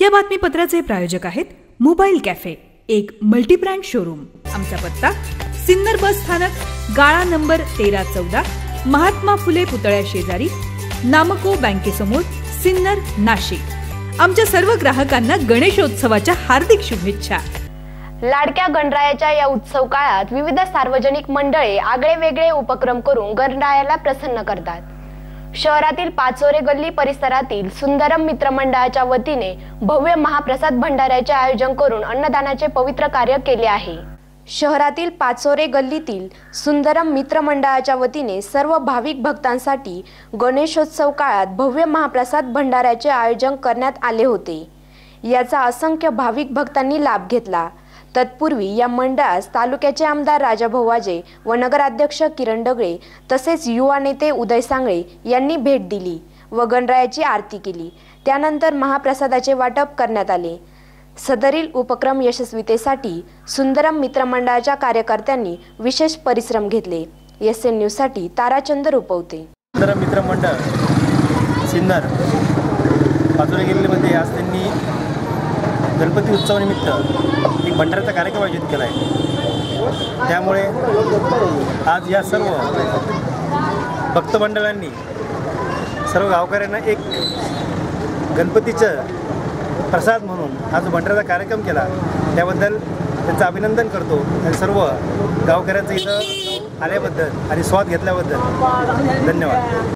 या बातमीपत्राचे प्रायोजक आहेत मोबाईल कॅफे एक मल्टीब्रँड शोरूम. आमचा पत्ता सिन्नर बस स्थानक गाळा नंबर तेरा चौदा महात्मा फुले पुतळ्या शेजारी नामको बँकेसमोर सिन्नर नाशिक. आमच्या सर्व ग्राहकांना गणेशोत्सवाच्या हार्दिक शुभेच्छा. लाडक्या गणरायाच्या या उत्सव काळात विविध सार्वजनिक मंडळे आगळे वेगळे उपक्रम करून गणरायाला प्रसन्न करतात. शहरातील पाचोरे गल्ली परिसरातील सुंदरम मित्र मंडळाच्या वतीने भव्य महाप्रसाद भंडाऱ्याचे आयोजन करून अन्नदानाचे पवित्र कार्य केले आहे. शहरातील पाचोरे गल्लीतील सुंदरम मित्र मंडळाच्या वतीने सर्व भाविक भक्तांसाठी गणेशोत्सव काळात भव्य महाप्रसाद भंडाऱ्याचे आयोजन करण्यात आले होते. याचा असंख्य भाविक भक्तांनी लाभ घेतला. तत्पूर्वी या मंडळास तालुक्याचे आमदार राजाभाऊ वाजे व नगराध्यक्ष किरण डगळे तसेच युवा नेते उदय सांगळे यांनी भेट दिली व गणरायाची आरती केली. त्यानंतर महाप्रसादाचे वाटप करण्यात आले. सदरील उपक्रम यशस्वीतेसाठी सुंदरम मित्रमंडळाच्या कार्यकर्त्यांनी विशेष परिश्रम घेतले. एस एन न्यूजसाठी ताराचंद रुपवते. सुंदरम मित्रमंडळ सिन्नर पाचोरे गेलेमध्ये आज त्यांनी गणपती उत्सवानिमित्त एक भंडाऱ्याचा कार्यक्रम आयोजित केला आहे. त्यामुळे आज या सर्व भक्त मंडळांनी सर्व गावकऱ्यांना एक गणपतीचं प्रसाद म्हणून आज भंडाऱ्याचा कार्यक्रम केला. त्याबद्दल त्यांचं अभिनंदन करतो आणि सर्व गावकऱ्यांचं इथं आल्याबद्दल आणि स्वाद घेतल्याबद्दल धन्यवाद.